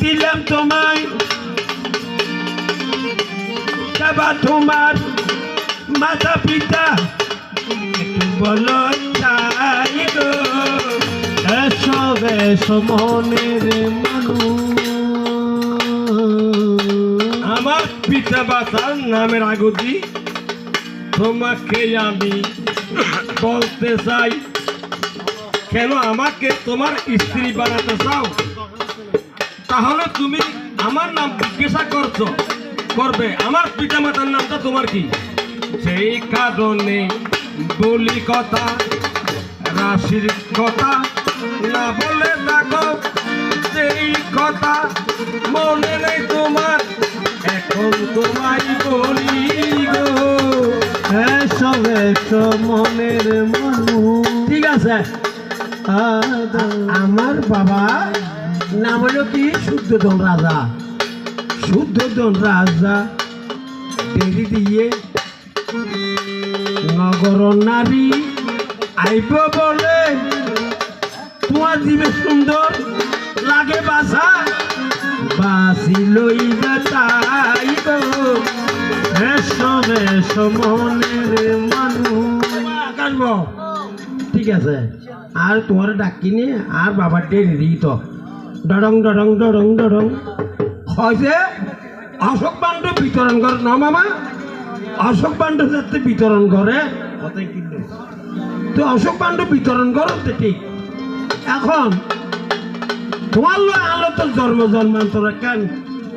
দিলাম তোমায়। বাবা তোমার মাতা পিতা বলো তাই গো। এসো এসো মনের মানুষ। আমার পিতা মাতার নামের আগতি তোমাকে আমি বলতে চাই কেন আমাকে তোমার স্ত্রী বানাতে চাও। তাহলে তুমি আমার নাম জিজ্ঞাসা করছ। করবে। আমার পিতা মাতার নামটা তোমার কি? সেই কারণে বলি কথা রাশির কথা না বলে দেখো সেই কথা মনে নেই তোমার। এখন তোমায় বলি গো। এসো এসো মনের মানুষ। ঠিক আছে। আমার বাবা নাম হলো কি? শুদ্ধধন রাজা। শুদ্ধধন রাজা দেরি দিয়ে নগর নারী আইব বলে। তোমার দিবে সুন্দর লাগে বাসা। বাসি লইবে তাই গো। মনের মানুষ। ঠিক আছে। আর তোমার ডাকি নিয়ে আর বাবার ডেরে দিই তো ডরং ডরং ডরং ডরং হয়েছে অশোক পাণ্ড বিতরণ করে ন মামা? অশোক পাণ্ড যাতে বিতরণ করে তো অশোক পাণ্ড বিতরণ করো তো ঠিক। এখন তোমার লো আলো তো জন্ম জন্মান্তর কেন?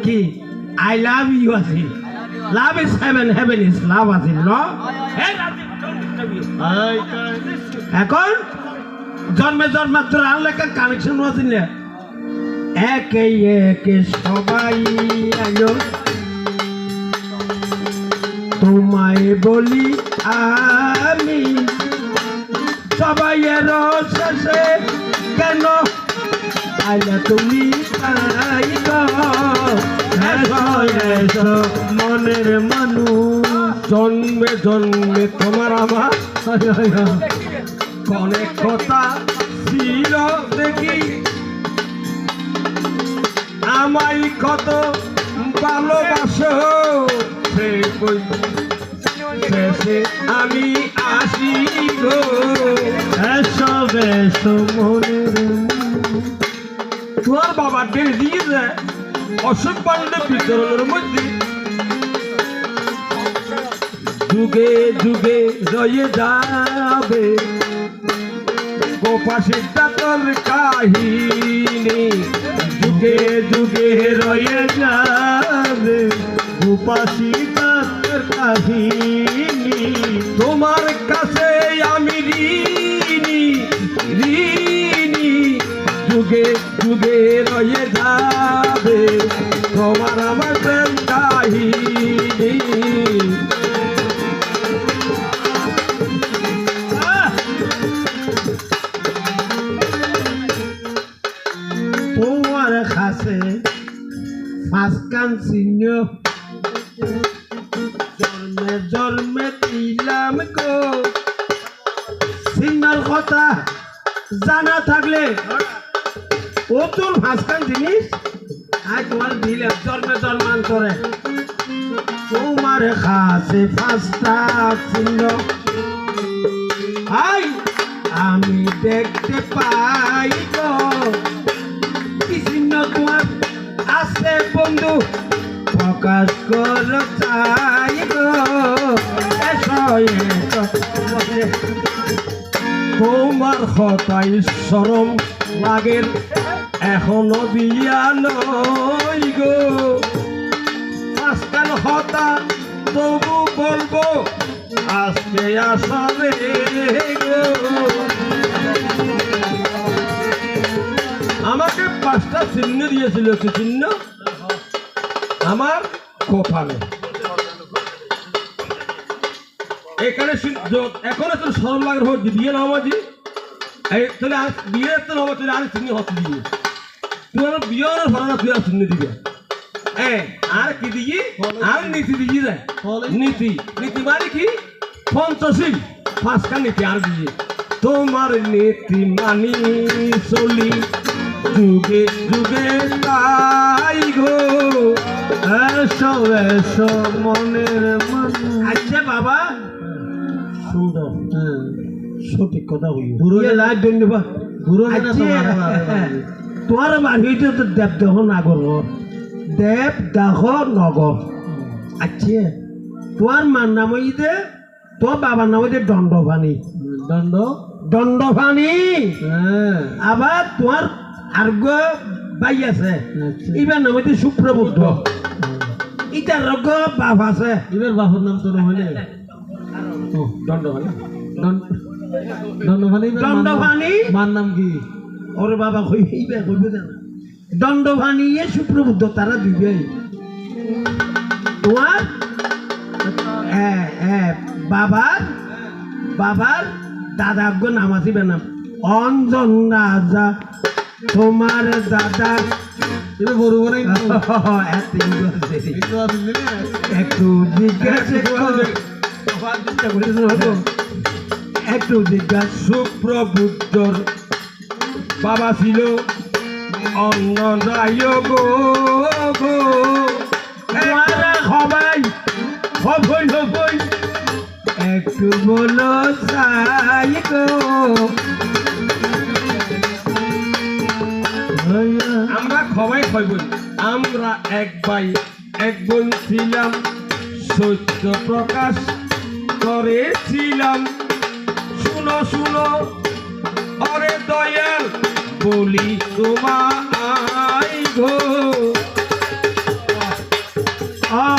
কি? আই লাভ ইউ আছিল love is heaven heaven is love আছিল ন? এখন জন্মে জন্মাত্র আল্লাহকে কানেকশন আছিল একে একে সবাই আলো। তোমায় বলি আমি, সবাই এর শেষে কেন? আইলা তুমি মনের মানুষ। জন্মে জন্মে তোমার আমার। অনেক কথা ছিল দেখি। আমাই কত ভালোবাসো সে বই শেষে আমি আসি গো। এসো এসো মনের মানুষ তোমার বাবা ডেকে দিয়েছে অশোক পাণ্ডে বিতরণের মধ্যে। যুগে যুগে রয়ে যাবে। গোপাশের দাতর কাহিনী। যুগে যুগে রয়ে যাবে উপাসী তার কাহিনী। তোমার কাছে আমি ঋণী ঋণী। যুগে যুগে রয়ে যাবে তোমার আমার কাহিনী। জন্মে জন্মে দিলাম গো। সিগনাল কথা জানা থাকলে ও তোর ফাঁসকান জিনিস আজ তোমার দিলে জন্মে জন্মান্তরে। তোমার কাছে পাঁচটা চিহ্ন। হাই, আমি দেখতে পাই গো। কি চিহ্ন তোমার? আছে বন্ধু। প্রকাশ কর তোমার হতাই সরম লাগের এখনও বিয়া নই গো। আজকাল হতা তবু বলব, আজকে আসবে গো। আমাকে পাঁচটা চিহ্ন দিয়েছিল, কি চিহ্ন? আমার কপালে। এখানে এখন তো সরম লাগার ভোট দিয়ে নাও মাঝি। তাহলে আর বিয়ে তো নাও তাহলে আর চিহ্ন হতে দিয়ে তুই আমার বিয়ে না ভরা না তুই আর চিহ্ন দিবে। এ আর কি দিয়ে আর নীতি দিয়ে যায় নীতি। নীতি মানে কি? পঞ্চশীল পাঁচটা নীতি আর দিয়ে। তোমার নীতি মানি চলি। যুগে যুগে তাই গো। এসো এসো মনের আচ্ছা বাবা। সুন্দর হ্যাঁ। সঠিক কথা হই বুড়ো ইয়ে লাগ ধন্যবাদ বুড়ো না আচ্ছা, তোমার তোমার বাড়ি হইতে তো দেবদাহ নাগর। দেবদাহ নগর। আচ্ছা। তোমার মার নাম হইতে তোর বাবার নাম হইতে দণ্ডভানি। দণ্ড? দণ্ডভানি। হ্যাঁ। আবার তোমার আর্গ বাই আছে। আচ্ছা। এবার নাম হইতে সুপ্রবুদ্ধ ইটার রগ বাপ আছে। এবার বাপুর নাম তো হলে ও দণ্ডভানি। দণ্ড দণ্ডভানি মার নাম- কি? ওরে বাবা কই এইবার কইবে না দণ্ডভানি এ সুপ্রবুদ্ধ তারা দিবে তোমার হ্যাঁ হ্যাঁ বাবার বাবার দাদা নাম আসিবে নাম। অঞ্জন রাজা তোমার দাদা। একটু জিজ্ঞাসা একটু জিজ্ঞাসা। সুপ্রবুদ্ধর বাবা ছিল। অন্য গো সবাই হবই হবই একটু বলো গো। সবাই বোন, আমরা এক ভাই, এক বোন ছিলাম, সত্য প্রকাশ করেছিলাম। শুনো শুনো, অরে দয়াল, বলি তোমায় গো। আ